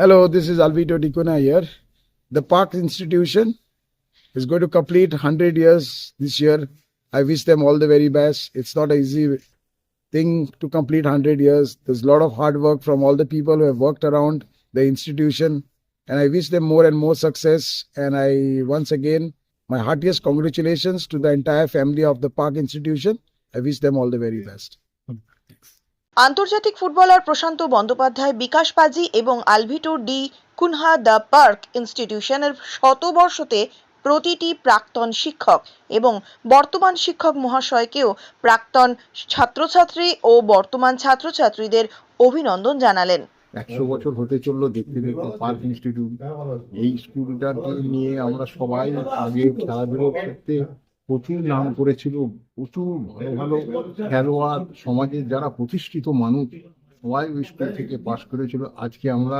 Hello, this is Alvito Dicona here. The Park Institution is going to complete 100 years this year. I wish them all the very best. It's not an easy thing to complete 100 years. There's a lot of hard work from all the people who have worked around the institution. And I wish them more and more success. And I, once again, my heartiest congratulations to the entire family of the Park Institution. I wish them all the very best. আন্তর্জাতিক footballer প্রশান্ত বন্দ্যোপাধ্যায়, বিকাশ পাজি এবং Alvito D Cunha the park ইনস্টিটিউশনের শতবর্ষতে প্রতিটি প্রাক্তন শিক্ষক এবং বর্তমান শিক্ষক মহাশয়কেও প্রাক্তন ছাত্রছাত্রী ও বর্তমান ছাত্রছাত্রীদের অভিনন্দন জানালেন। একশো বছর হতে চলল দেখতে দেখতে পার্ক ইনস্টিটিউট। এই স্কুলটাকে নিয়ে আমরা সবাই আগে খেলাধুলোর ক্ষেত্রে প্রচুর নাম করেছিল, প্রচুর ভালো ভালো খেলোয়াড়, সমাজের যারা প্রতিষ্ঠিত মানুষ, সবাই ওই স্কুল থেকে পাশ করেছিল। আজকে আমরা